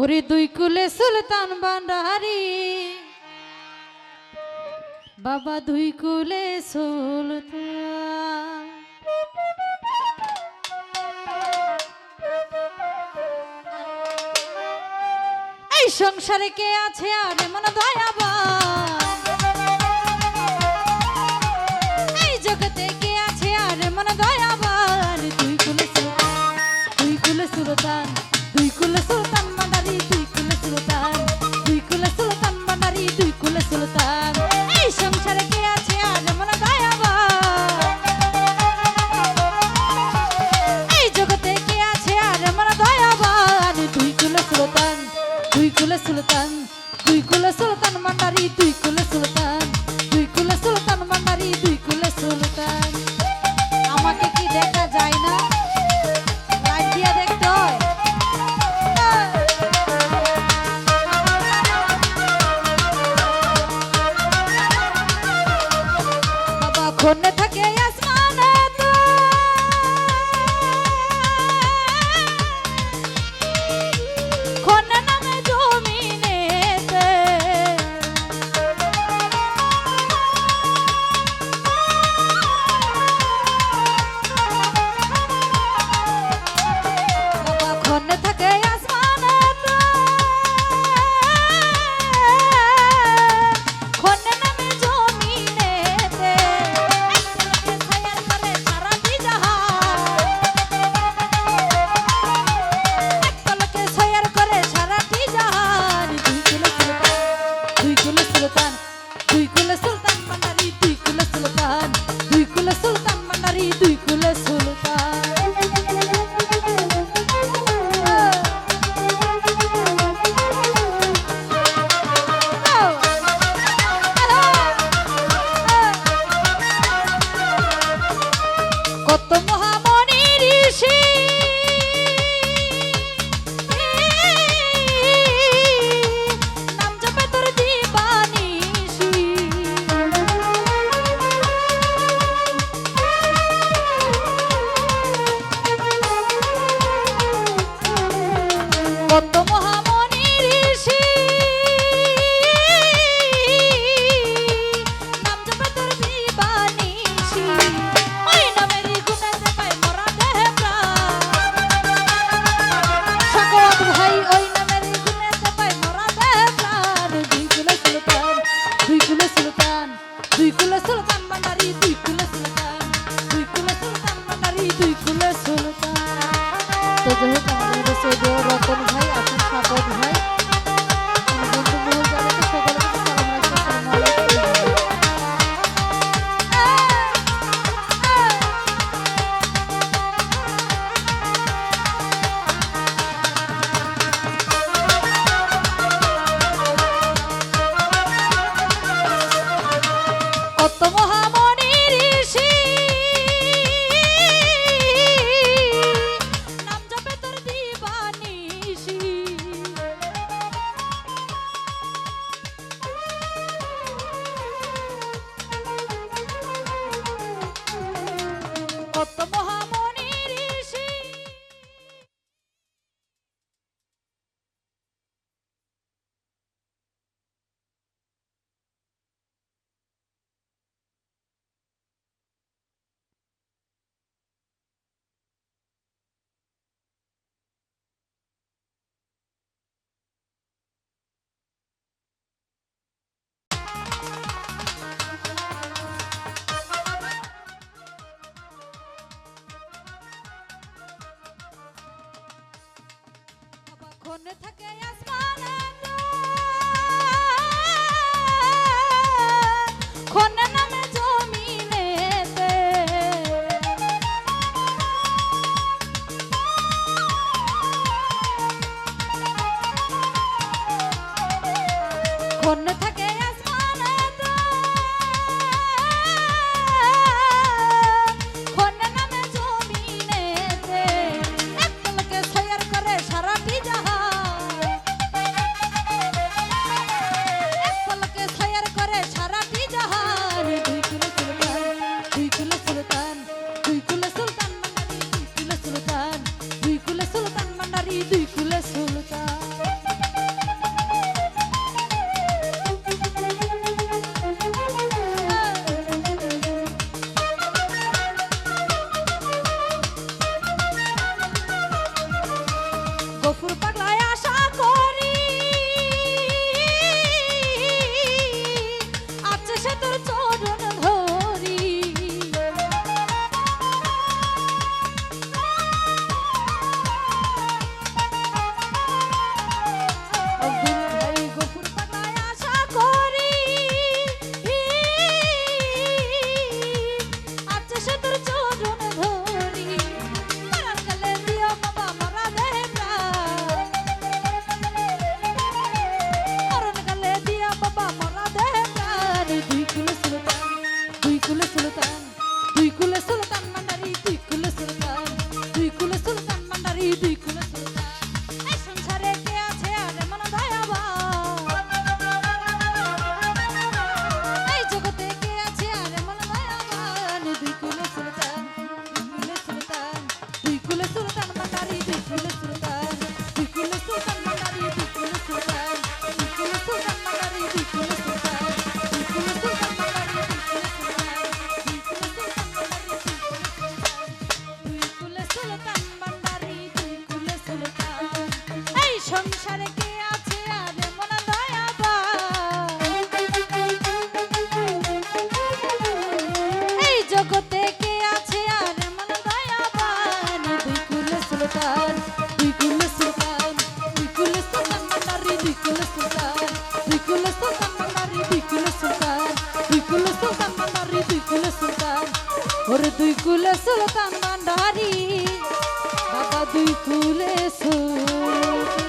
ওরে দুই কুলে সুলতান বান্ডারি বাবা দুই কুলে সুলতান। এই সংসারে কে আছে আর মনে দয়াবা যখন থাকে তুই কুলে সুলতান ভান্ডারি তুই কুলে সুলতান তুই কুলে সুলতান ভান্ডারি তুই কুলে সুলতান তো যেহেতু আমাদের রতন ভাই থাকে because ওরে দুই কুলে সুলতান ভান্ডারি বাবা দুই কুলে সুলতান